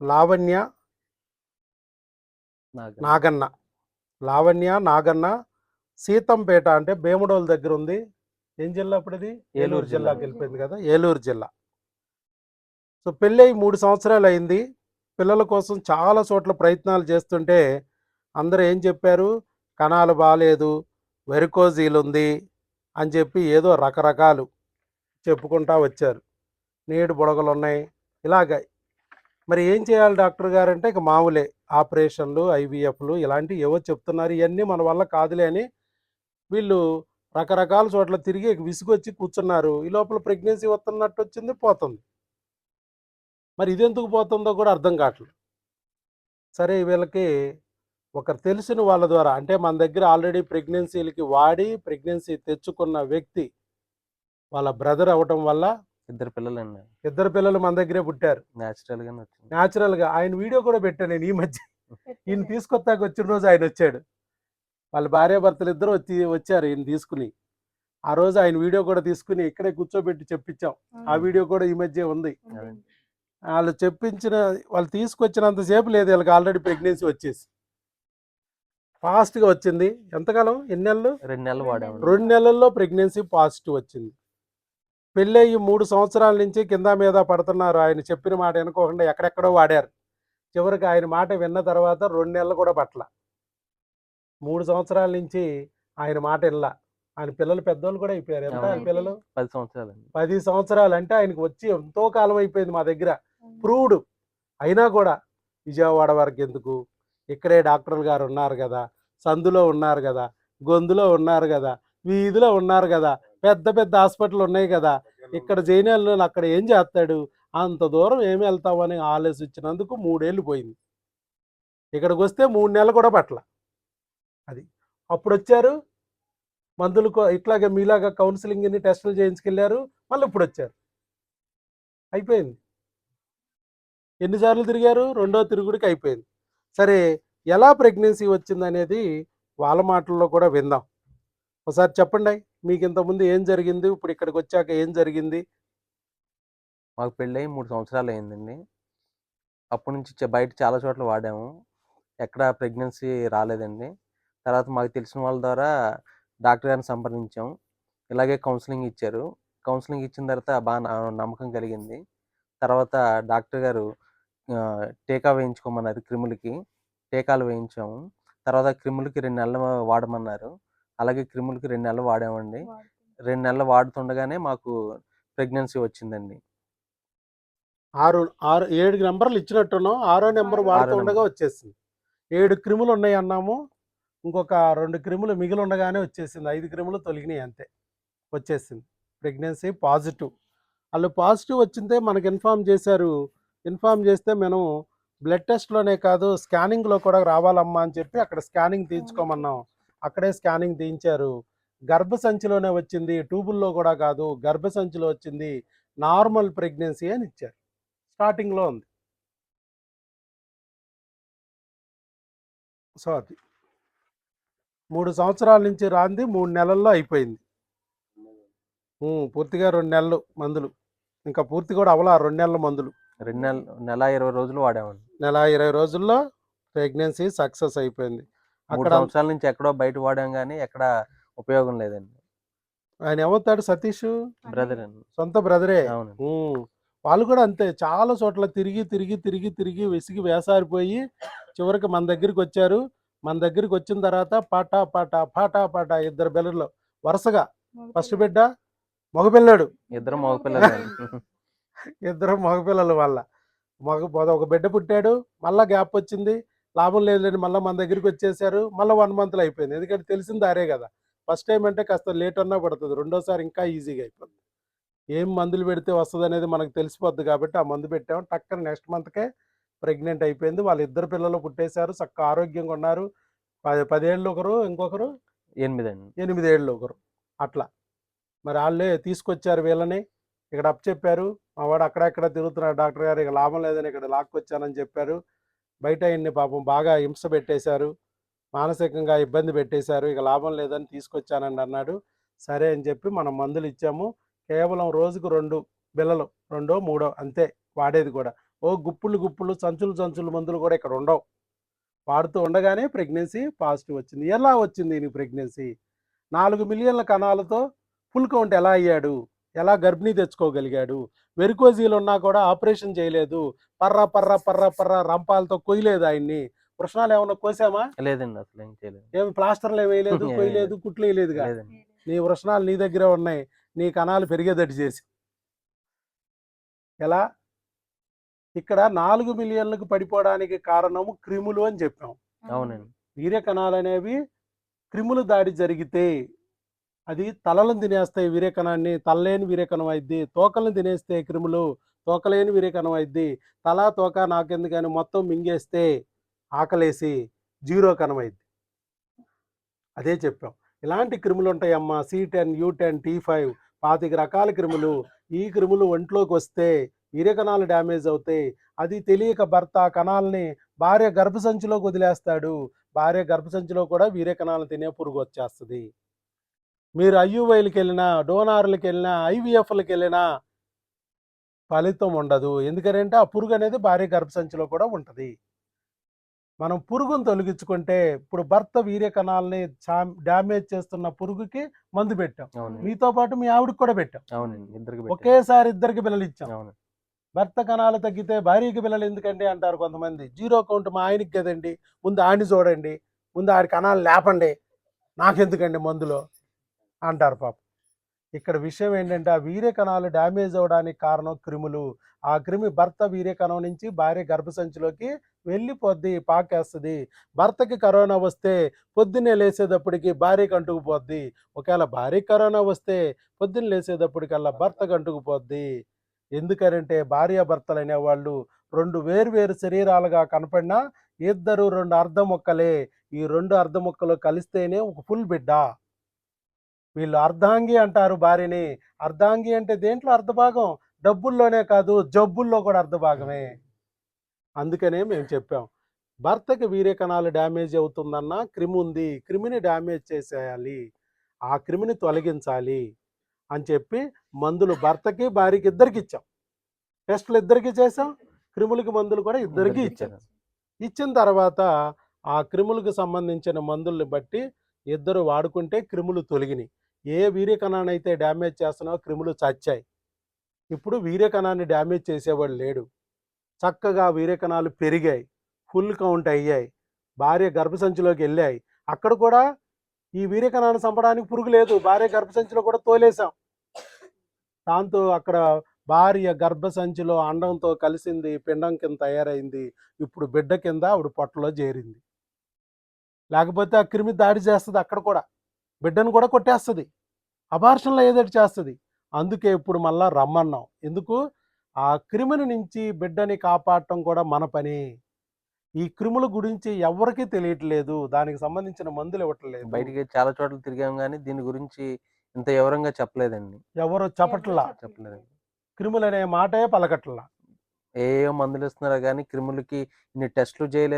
లావణ్య నాగన్న. లావణ్య నాగన్న సీతంపేట అంటే భీమడోల్ దగ్గర ఉంది ఏం జిల్లా అప్పుడు ఇది ఏలూరు జిల్లాకి జిల్లా. వెళ్ళిపోయింది కదా ఏలూరు జిల్లా. సో పెళ్ళి మూడు సంవత్సరాలు అయింది. పిల్లల కోసం చాలా చోట్ల ప్రయత్నాలు చేస్తుంటే అందరూ ఏం చెప్పారు? కణాలు బాగాలేదు వెరికోజీలు ఉంది అని చెప్పి ఏదో రకరకాలు చెప్పుకుంటా వచ్చారు. నీడు బుడగలు ఉన్నాయి ఇలాగ మరి ఏం చేయాలి డాక్టర్ గారు అంటే ఇక మామూలే ఆపరేషన్లు ఐవీఎఫ్లు ఇలాంటివి ఏవో చెప్తున్నారు ఇవన్నీ మన వల్ల కాదులే అని వీళ్ళు రకరకాల చోట్ల తిరిగి విసుగొచ్చి కూర్చున్నారు. ఈ లోపల ప్రెగ్నెన్సీ వస్తున్నట్టు వచ్చింది పోతుంది. మరి ఇది ఎందుకు పోతుందో కూడా అర్థం కావట్లేదు. సరే వీళ్ళకి ఒకరు తెలిసిన వాళ్ళ ద్వారా అంటే మన దగ్గర ఆల్రెడీ ప్రెగ్నెన్సీలకి వాడి ప్రెగ్నెన్సీ తెచ్చుకున్న వ్యక్తి వాళ్ళ బ్రదర్ అవ్వటం వల్ల ఇద్దరు పిల్లలు అండి ఇద్దరు పిల్లలు మన దగ్గరే పుట్టారు. న్యాచురల్ గానే వచ్చింది. న్యాచురల్గా ఆయన వీడియో కూడా పెట్టాను నేను ఈ మధ్య. ఈయన తీసుకొస్తాక వచ్చిన రోజు ఆయన వచ్చాడు. వాళ్ళ భార్యాభర్తలు ఇద్దరు వచ్చి వచ్చారు ఈయన తీసుకుని. ఆ రోజు ఆయన వీడియో కూడా తీసుకుని ఇక్కడే కూర్చోబెట్టి చెప్పించాం. ఆ వీడియో కూడా ఈ మధ్య ఉంది. వాళ్ళు చెప్పించిన వాళ్ళు తీసుకొచ్చినంతసేపు లేదు వీళ్ళకి ఆల్రెడీ ప్రెగ్నెన్సీ వచ్చేసి. ఫాస్ట్గా వచ్చింది. ఎంతకాలం? ఎన్ని నెలలు? రెండు నెలలు వాడాము రెండు నెలల్లో ప్రెగ్నెన్సీ పాజిటివ్ వచ్చింది. పెళ్ళయి మూడు సంవత్సరాల నుంచి కింద మీద పడుతున్నారు. ఆయన చెప్పిన మాట వినుకోకుండా ఎక్కడెక్కడో వాడారు. చివరికి ఆయన మాట విన్న తర్వాత రెండు నెలలు కూడా పట్ల మూడు సంవత్సరాల నుంచి ఆయన మాట వినలా. ఆయన పిల్లలు పెద్దోళ్ళు కూడా అయిపోయారు. ఎంత ఆయన. పిల్లలు? పది సంవత్సరాలు పది సంవత్సరాలు. అంటే ఆయనకు వచ్చి ఎంతో కాలం అయిపోయింది మా దగ్గర. ప్రూవ్డ్. అయినా కూడా విజయవాడ వరకు ఎందుకు? ఇక్కడే డాక్టర్లు గారు ఉన్నారు కదా. సందులో ఉన్నారు కదా. గొంతులో ఉన్నారు కదా. వీధిలో ఉన్నారు కదా. పెద్ద పెద్ద హాస్పిటల్ ఉన్నాయి కదా. ఇక్కడ జైనాల్లో అక్కడ ఏం చేస్తాడు? అంత దూరం ఏమి వెళ్తామని ఆలోచించినందుకు మూడేళ్ళు పోయింది. ఇక్కడికి వస్తే మూడు నెలలు కూడా పట్ల అది. అప్పుడు వచ్చారు. మందులు ఇట్లాగే మీలాగా కౌన్సిలింగ్ని టెస్టులు చేయించుకెళ్ళారు. మళ్ళీ ఇప్పుడు వచ్చారు. అయిపోయింది. ఎన్నిసార్లు తిరిగారు? రెండో తిరుగుడికి అయిపోయింది. సరే ఎలా ప్రెగ్నెన్సీ వచ్చింది అనేది వాళ్ళ మాటల్లో కూడా విందాం. ఒకసారి చెప్పండి మీకు ఇంతకుముందు ఏం జరిగింది? ఇప్పుడు ఇక్కడికి వచ్చాక ఏం జరిగింది? మాకు పెళ్ళి అయ్యి మూడు సంవత్సరాలు అయిందండి అప్పటి నుంచి బయట చాలా చోట్ల వాడాము. ఎక్కడ ప్రెగ్నెన్సీ రాలేదండి. తర్వాత మాకు తెలిసిన వాళ్ళ ద్వారా డాక్టర్ గారిని సంప్రదించాం. ఇలాగే కౌన్సిలింగ్ ఇచ్చారు. కౌన్సిలింగ్ ఇచ్చిన తర్వాత బాగా నా- నమ్మకం కలిగింది. తర్వాత డాక్టర్ గారు టీకా వేయించుకోమన్నారు క్రిములకి. టీకాలు వేయించాము. తర్వాత క్రిములకి రెండు నెలలు వాడమన్నారు. అలాగే క్రిములకి రెండు నెలలు వాడామండి. రెండు నెలలు వాడుతుండగానే మాకు ప్రెగ్నెన్సీ వచ్చిందండి. ఆరు ఆరు ఏడు నెంబర్లు ఇచ్చినట్టున్నాం. ఆరో నెంబర్ వాడుతుండగా వచ్చేసింది. ఏడు క్రిములు ఉన్నాయి అన్నాము. ఇంకొక రెండు క్రిములు మిగిలి ఉండగానే వచ్చేసింది. ఐదు క్రిములు తొలగినాయి అంతే. వచ్చేసింది. Pregnancy positive. వాళ్ళు పాజిటివ్ వచ్చిందే మనకి ఇన్ఫామ్ చేశారు. ఇన్ఫామ్ చేస్తే మనం బ్లడ్ టెస్ట్లోనే కాదు స్కానింగ్లో కూడా రావాలమ్మా అని చెప్పి అక్కడ స్కానింగ్ తీయించుకోమన్నాం. అక్కడే స్కానింగ్ తీయించారు. గర్భసంచిలోనే వచ్చింది ట్యూబుల్లో కూడా కాదు గర్భసంచిలో వచ్చింది నార్మల్ ప్రెగ్నెన్సీ అని ఇచ్చారు. స్టార్టింగ్లో ఉంది. సో అది. మూడు సంవత్సరాల నుంచి రాంది మూడు నెలల్లో అయిపోయింది. పూర్తిగా రెండు నెలలు మందులు. ఇంకా పూర్తి కూడా అవలా రెండు నెలల మందులు. రెండు నెల నెల ఇరవై రోజులు వాడామండి. నెల ఇరవై రోజుల్లో ప్రెగ్నెన్సీ సక్సెస్ అయిపోయింది. మూడు అక్కడ సంవత్సరాల నుంచి ఎక్కడో బయట వాడాం కానీ ఎక్కడ ఉపయోగం లేదండి. ఆయన ఏమవుతాడు సతీష్? బ్రదర్ అండి. సొంత బ్రదరే? అవునండి. ఉమ్. వాళ్ళు కూడా అంతే. చాలా చోట్ల తిరిగి తిరిగి తిరిగి తిరిగి విసిగి వేసారిపోయి చివరికి మన దగ్గరికి వచ్చారు. మన దగ్గరికి వచ్చిన తర్వాత పాటా పాటా పాటా పాటా ఇద్దరు పిల్లలు వరుసగా. ఫస్ట్ బిడ్డ మగపిల్లాడు. ఇద్దరు మగపిల్లలు ఇద్దరు మగపిల్లలు వాళ్ళ. మగ ఒక బిడ్డ పుట్టాడు. మళ్ళా గ్యాప్ వచ్చింది. లాభం లేదులేని మళ్ళీ మన దగ్గరికి వచ్చేసారు మళ్ళీ వన్ మంత్లో అయిపోయింది. ఎందుకంటే తెలిసింది అరే కదా ఫస్ట్ టైం అంటే కాస్త లేట్ అన్నా పడుతుంది రెండోసారి ఇంకా ఈజీగా అయిపోతుంది ఏం మందులు పెడితే వస్తుంది అనేది మనకు తెలిసిపోద్ది కాబట్టి ఆ మందు పెట్టాము టక్కన నెక్స్ట్ మంత్కే ప్రెగ్నెంట్ అయిపోయింది. వాళ్ళ ఇద్దరు పిల్లలు పుట్టేశారు చక్కగా ఆరోగ్యంగా ఉన్నారు. పది పదేళ్ళు ఒకరు ఇంకొకరు? ఎనిమిది ఎనిమిదేళ్ళు ఒకరు అట్లా. మరి వాళ్ళే తీసుకొచ్చారు వీళ్ళని ఇక్కడ అప్ చెప్పారు మా వాడు అక్కడక్కడ తిరుగుతున్నాడు డాక్టర్ గారు ఇక లాభం లేదని ఇక్కడ లాక్కొచ్చానని చెప్పారు. బయట ఆయన్ని పాపం బాగా హింస పెట్టేశారు. మానసికంగా ఇబ్బంది పెట్టేశారు. ఇక లాభం లేదని తీసుకొచ్చానండి అన్నాడు. సరే అని చెప్పి మనం మందులు ఇచ్చాము. కేవలం రోజుకు రెండు బిళ్ళలు రెండో మూడో అంతే వాడేది కూడా. ఓ గుప్పులు గుప్పులు సంచులు సంచులు మందులు కూడా ఇక్కడ ఉండవు. వాడుతూ ఉండగానే ప్రెగ్నెన్సీ పాజిటివ్ వచ్చింది. ఎలా వచ్చింది నీకు ప్రెగ్నెన్సీ? నాలుగు మిలియన్ల కణాలతో ఫుల్ కౌంట్ ఎలా అయ్యాడు? ఎలా గర్భిణీ తెచ్చుకోగలిగాడు? వెరికోజీలు ఉన్నా కూడా ఆపరేషన్ చేయలేదు. పర్ర పర్ర పర్ర పర్ర రంపాలతో కొయ్యలేదు ఆయన్ని. వృషణాలు ఏమన్నా కోసామా లేదండి అసలు ఏం చేయలేదు. ఏమి ప్లాస్టర్లు ఏమి వేయలేదు కొయ్యలేదు కుట్లు వేయలేదుగా లేదండి. నీ వృషణాలు నీ దగ్గరే ఉన్నాయి. నీ కణాలు పెరిగేదట్టు చేసి. ఎలా? ఇక్కడ నాలుగు మిలియన్లకు పడిపోవడానికి కారణము క్రిములు అని చెప్పాం. అవునండి. వీర్య కణాలు అనేవి క్రిములు దాడి జరిగితే అది తలలను తినేస్తాయి వీరేకణాన్ని తలలేని వీరేకణం అయింది తోకలను తినేస్తే క్రిములు తోకలేని వీరేకణం అయింది తల తోక నాకెందుకని మొత్తం మింగేస్తే ఆకలేసి జీరో కణం అయింది అదే చెప్పాం. ఇలాంటి క్రిములు ఉంటాయమ్మా C ten U ten T five పాతిక రకాల క్రిములు. ఈ క్రిములు ఒంట్లోకి వస్తే వీరకణాలు డ్యామేజ్ అవుతాయి. అది తెలియక భర్త కణాలని భార్య గర్భసంచిలోకి వదిలేస్తాడు. భార్య గర్భసంచిలో కూడా వీరకణాలు తినే పురుగు వచ్చేస్తుంది. మీరు ఐయువైలకి వెళ్ళినా డోనార్లకి వెళ్ళినా ఐవీఎఫ్లకి వెళ్ళినా ఫలితం ఉండదు. ఎందుకంటే ఆ పురుగు అనేది భార్య గర్భసంచిలో కూడా ఉంటుంది. మనం పురుగును తొలగించుకుంటే ఇప్పుడు భర్త వీర్య కణాలని డ్యామేజ్ చేస్తున్న పురుగుకి మందు పెట్టాం. మీతో పాటు మీ ఆవిడకి కూడా పెట్టాం. ఒకేసారి ఇద్దరికి పిల్లలు ఇచ్చాం భర్త కణాలు తగ్గితే భార్యకి పిల్లలు ఎందుకండి అంటారు కొంతమంది. జీరో కౌంట్ మా ఆయనకి కదండి. ముందు ఆడిని చూడండి. ముందు ఆడి కణాలు లేపండి. నాకెందుకండి మందులో? అంటారు పాప. ఇక్కడ విషయం ఏంటంటే ఆ వీర్యకణాలు డ్యామేజ్ అవ్వడానికి కారణం క్రిములు. ఆ క్రిమి భర్త వీర్యకణం నుంచి భార్య గర్భసంచిలోకి వెళ్ళిపోద్ది పాకేస్తుంది. భర్తకి కరోనా వస్తే పొద్దున్నే లేసేటప్పటికి భార్యకి అంటుకుపోద్ది ఒకవేళ భార్యకి కరోనా వస్తే పొద్దున్న లేసేటప్పటికల్లా భర్తకు అంటుకుపోద్ది ఎందుకనంటే భార్యాభర్తలు అనేవాళ్ళు రెండు వేరు వేరు శరీరాలుగా కనపడినా ఇద్దరు రెండు అర్ధ మొక్కలే ఈ రెండు అర్ధ మొక్కలు కలిస్తేనే ఒక ఫుల్ బిడ్డ. వీళ్ళు అర్ధాంగి అంటారు భార్యని. అర్ధాంగి అంటే దేంట్లో అర్ధభాగం? డబ్బుల్లోనే కాదు జబ్బుల్లో కూడా అర్ధభాగమే. అందుకనే మేము చెప్పాం భర్తకి వీర్య కణాలు డ్యామేజ్ అవుతుందన్న క్రిమి ఉంది క్రిమిని డ్యామేజ్ చేసేయాలి ఆ క్రిమిని తొలగించాలి అని చెప్పి మందులు భర్తకి భార్యకి ఇద్దరికి ఇచ్చాం. టెస్టులు ఇద్దరికి చేసాం క్రిములకి మందులు కూడా ఇద్దరికి ఇచ్చాం. ఇచ్చిన తర్వాత ఆ క్రిములకు సంబంధించిన మందుల్ని బట్టి ఇద్దరు వాడుకుంటే క్రిములు తొలగినాయి. ఏ వీర్యకణాన్ని అయితే డ్యామేజ్ చేస్తున్నావో క్రిములు చచ్చాయి. ఇప్పుడు వీర్యకణాన్ని డ్యామేజ్ చేసేవాడు లేడు. చక్కగా వీర్యకణాలు పెరిగాయి. ఫుల్ కౌంట్ అయ్యాయి. భార్య గర్భసంచిలోకి వెళ్ళాయి. అక్కడ కూడా ఈ వీర్యకణాన్ని చంపడానికి పురుగు లేదు. భార్య గర్భసంచిలో కూడా తోలేసాం దాంతో అక్కడ భార్య గర్భసంచిలో అండంతో కలిసింది పిండం కింద తయారైంది. ఇప్పుడు బిడ్డ కింద ఆవిడ పొట్టలో చేరింది. లేకపోతే ఆ క్రిమి దాడి చేస్తుంది అక్కడ కూడా. బిడ్డను కూడా కొట్టేస్తుంది. అబార్షన్లో ఏదైతే చేస్తుంది. అందుకే ఇప్పుడు మళ్ళా రమ్మన్నాం. ఎందుకు? ఆ క్రిమిని నుంచి బిడ్డని కాపాడటం కూడా మన పని. ఈ క్రిముల గురించి ఎవరికీ తెలియట్లేదు. దానికి సంబంధించిన మందులు ఇవ్వట్లేదు. బయటికి చాలా చోట్ల తిరిగాం కానీ దీని గురించి ఇంత వివరంగా చెప్పలేదండి. ఎవరు చెప్పట్లా? చెప్పలేదండి క్రిములు అనే మాటే పలకట్లా? ఏ ఏ మందులు ఇస్తున్నారో కానీ క్రిములకి ఇన్ని టెస్టులు చేయలేదు.